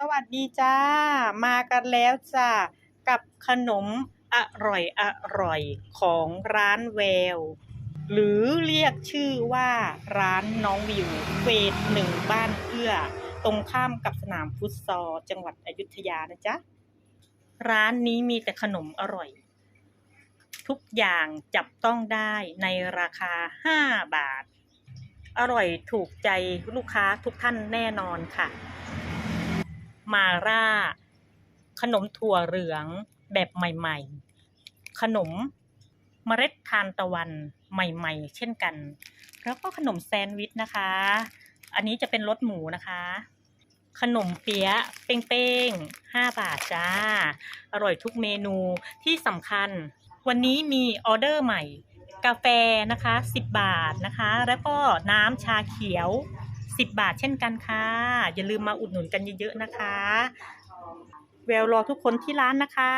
สวัสดีจ้า มากันแล้วจ้า กับขนมอร่อยอร่อยของร้านแวว หรือเรียกชื่อว่าร้านน้องวิวเฟสหนึ่งบ้านเอื้อ ตรงข้ามกับสนามฟุตซอลจังหวัดอยุธยานะจ๊ะ ร้านนี้มีแต่ขนมอร่อย ทุกอย่างจับต้องได้ในราคา 5 บาท อร่อยถูกใจลูกค้าทุกท่านแน่นอนค่ะ มาร่า ขนมถั่วเหลืองแบบใหม่ ๆ ขนมเมล็ดทานตะวันใหม่ ๆ เช่นกัน แล้วก็ขนมแซนด์วิชนะคะ อันนี้จะเป็นรสหมูนะคะ ขนมเปี๊ยะเป้งๆ5บาทจ้า อร่อยทุกเมนูที่สำคัญ วันนี้มีออเดอร์ใหม่ กาแฟนะคะ 10 บาทนะคะ แล้วก็น้ำชาเขียว 10 บาทเช่นกันค่ะ อย่าลืมมาอุดหนุนกันเยอะๆนะคะ แววรอทุกคนที่ร้านนะคะ